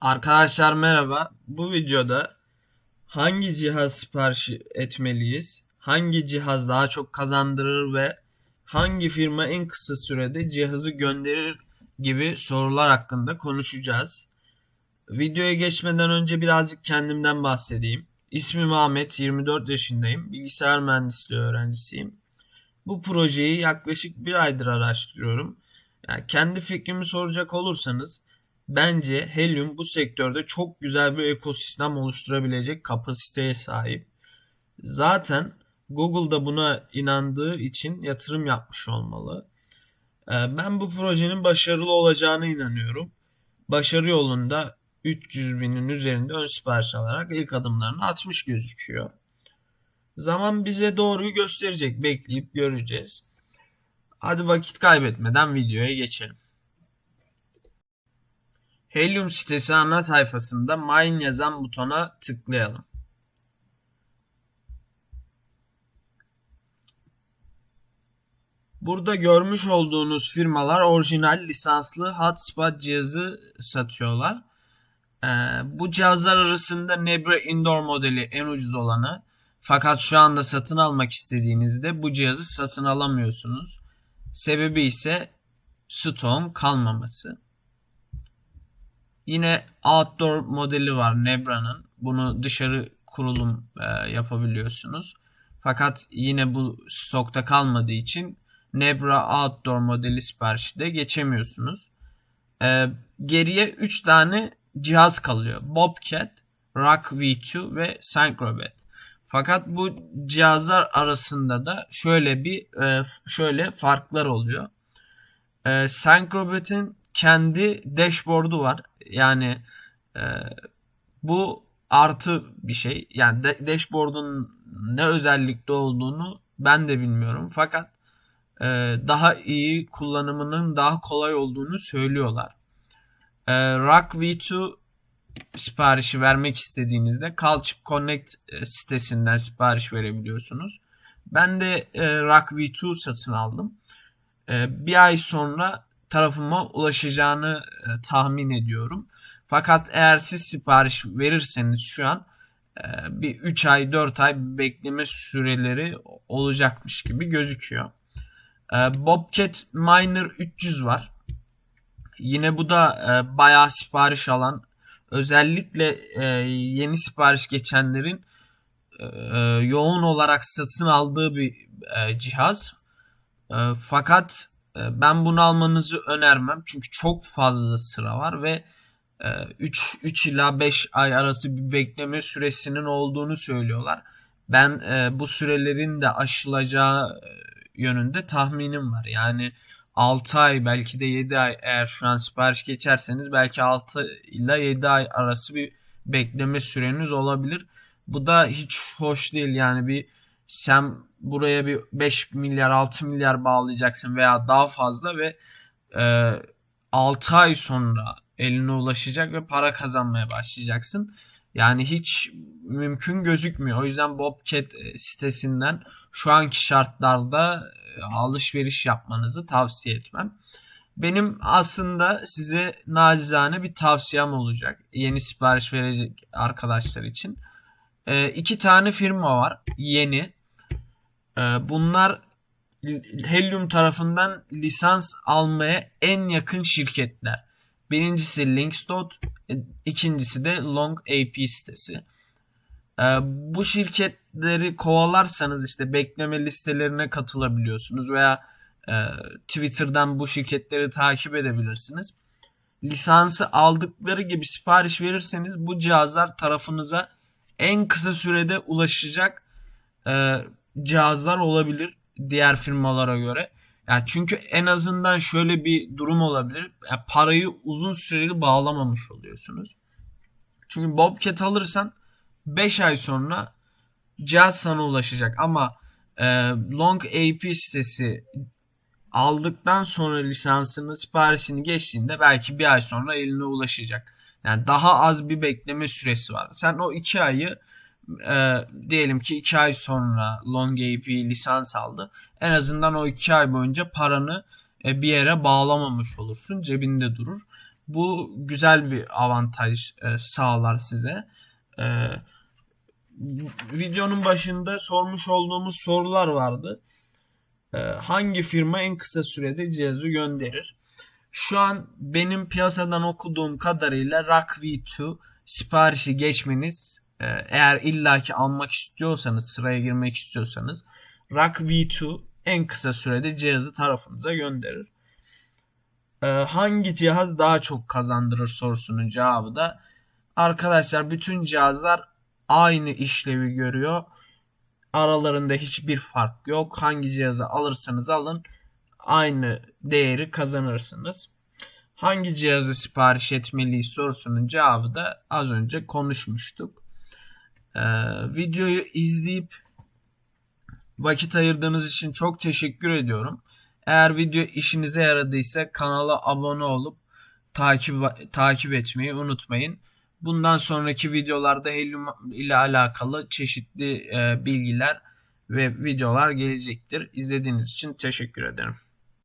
Arkadaşlar merhaba. Bu videoda hangi cihaz sipariş etmeliyiz? Hangi cihaz daha çok kazandırır ve hangi firma en kısa sürede cihazı gönderir gibi sorular hakkında konuşacağız. Videoya geçmeden önce birazcık kendimden bahsedeyim. İsmim Ahmet, 24 yaşındayım. Bilgisayar mühendisliği öğrencisiyim. Bu projeyi yaklaşık bir aydır araştırıyorum. Yani kendi fikrimi soracak olursanız Bence Helium bu sektörde çok güzel bir ekosistem oluşturabilecek kapasiteye sahip. Zaten Google da buna inandığı için yatırım yapmış olmalı. Ee, ben bu projenin başarılı olacağına inanıyorum. Başarı yolunda 300 binin üzerinde ön sipariş alarak ilk adımlarını atmış gözüküyor. Zaman bize doğruyu gösterecek. Bekleyip göreceğiz. Hadi vakit kaybetmeden videoya geçelim. Helium sitesi ana sayfasında Mine yazan butona tıklayalım. Burada görmüş olduğunuz firmalar orijinal lisanslı hotspot cihazı satıyorlar. Ee, bu cihazlar arasında Nebra Indoor modeli en ucuz olanı. Fakat şu anda satın almak istediğinizde bu cihazı satın alamıyorsunuz. Sebebi ise stoğun kalmaması. Yine outdoor modeli var Nebra'nın. Bunu dışarı kurulum e, yapabiliyorsunuz. Fakat yine bu stokta kalmadığı için Nebra Outdoor modeli siparişi de geçemiyorsunuz. E, geriye 3 tane cihaz kalıyor. Bobcat, Rock V2 ve Syncrobot. Fakat bu cihazlar arasında da şöyle bir e, şöyle farklar oluyor. E, Syncrobot'in kendi dashboard'u var. Yani e, bu artı bir şey. Yani de, dashboard'un ne özellikte olduğunu ben de bilmiyorum. Fakat e, daha iyi kullanımının daha kolay olduğunu söylüyorlar. E, Rock V2 siparişi vermek istediğinizde Culchip Connect e, sitesinden sipariş verebiliyorsunuz. Ben de e, Rock V2 satın aldım. E, bir ay sonra tarafıma ulaşacağını e, tahmin ediyorum. Fakat eğer siz sipariş verirseniz şu an e, bir 3 ay 4 ay bekleme süreleri olacakmış gibi gözüküyor. E, Bobcat Miner 300 var. Yine bu da e, bayağı sipariş alan özellikle e, yeni sipariş geçenlerin e, yoğun olarak satın aldığı bir e, cihaz. E, fakat ben bunu almanızı önermem. Çünkü çok fazla sıra var ve 3, e, 3 ila 5 ay arası bir bekleme süresinin olduğunu söylüyorlar. Ben e, bu sürelerin de aşılacağı e, yönünde tahminim var. Yani 6 ay belki de 7 ay eğer şu an sipariş geçerseniz belki 6 ila 7 ay arası bir bekleme süreniz olabilir. Bu da hiç hoş değil yani bir sen buraya bir 5 milyar 6 milyar bağlayacaksın veya daha fazla ve e, 6 ay sonra eline ulaşacak ve para kazanmaya başlayacaksın. Yani hiç mümkün gözükmüyor. O yüzden Bobcat e, sitesinden şu anki şartlarda e, alışveriş yapmanızı tavsiye etmem. Benim aslında size nacizane bir tavsiyem olacak. Yeni sipariş verecek arkadaşlar için. E, iki tane firma var. Yeni. Ee, bunlar Helium tarafından lisans almaya en yakın şirketler. Birincisi Linksdot, e, ikincisi de Long AP sitesi. Ee, bu şirketleri kovalarsanız işte bekleme listelerine katılabiliyorsunuz veya e, Twitter'dan bu şirketleri takip edebilirsiniz. Lisansı aldıkları gibi sipariş verirseniz bu cihazlar tarafınıza en kısa sürede ulaşacak e, cihazlar olabilir diğer firmalara göre. Yani çünkü en azından şöyle bir durum olabilir. Yani parayı uzun süreli bağlamamış oluyorsunuz. Çünkü Bobcat alırsan 5 ay sonra cihaz sana ulaşacak ama e, Long AP sitesi aldıktan sonra lisansını siparişini geçtiğinde belki bir ay sonra eline ulaşacak. Yani daha az bir bekleme süresi var. Sen o iki ayı e, diyelim ki 2 ay sonra Long AP lisans aldı. En azından o 2 ay boyunca paranı e, bir yere bağlamamış olursun. Cebinde durur. Bu güzel bir avantaj e, sağlar size. E, videonun başında sormuş olduğumuz sorular vardı. E, hangi firma en kısa sürede cihazı gönderir? Şu an benim piyasadan okuduğum kadarıyla Rock V2 siparişi geçmeniz eğer illaki almak istiyorsanız sıraya girmek istiyorsanız Rock V2 en kısa sürede cihazı tarafınıza gönderir. E, hangi cihaz daha çok kazandırır sorusunun cevabı da arkadaşlar bütün cihazlar aynı işlevi görüyor. Aralarında hiçbir fark yok. Hangi cihazı alırsanız alın aynı değeri kazanırsınız. Hangi cihazı sipariş etmeliyiz sorusunun cevabı da az önce konuşmuştuk. Ee, videoyu izleyip vakit ayırdığınız için çok teşekkür ediyorum. Eğer video işinize yaradıysa kanala abone olup takip takip etmeyi unutmayın. Bundan sonraki videolarda Helium ile alakalı çeşitli e, bilgiler ve videolar gelecektir. İzlediğiniz için teşekkür ederim.